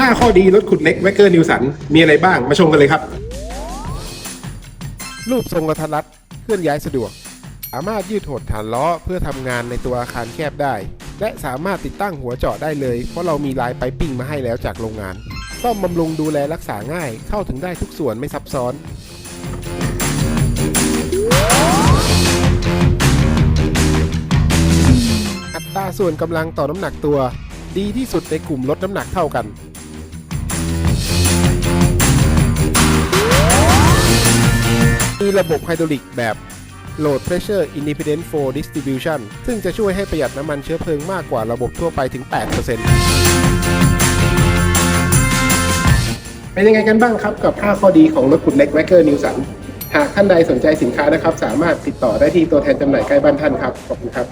5 ข้อดีรถขุดเล็กแวกเกอร์นิวสัน มีอะไรบ้างมาชมกันเลยครับ รูปทรงกระทัดรัดเคลื่อนย้ายสะดวก สามารถยืดหดฐานล้อเพื่อทำงานในตัวอาคารแคบได้ และสามารถติดตั้งหัวเจาะได้เลย เพราะเรามีลายไปปิ้งมาให้แล้วจากโรงงานซ่อมบำรุงดูแลรักษาง่าย เข้าถึงได้ทุกส่วนไม่ซับซ้อนอัตราส่วนกำลังต่อน้ำหนักตัว ดีที่สุดในกลุ่มลดน้ำหนักเท่ากันีระบบไฮดรอลิกแบบ Load Pressure Independent Flow Distribution ซึ่งจะช่วยให้ประหยัดน้ำมันเชื้อเพลิงมากกว่าระบบทั่วไปถึง 8%เป็นยังไงกันบ้างครับกับ 5 ข้อดีของรถขุดเล็กแวกเกอร์นิวสันหากท่านใดสนใจสินค้านะครับ สามารถติดต่อได้ที่ตัวแทนจำหน่ายใกล้บ้านท่านครับ ขอบคุณครับ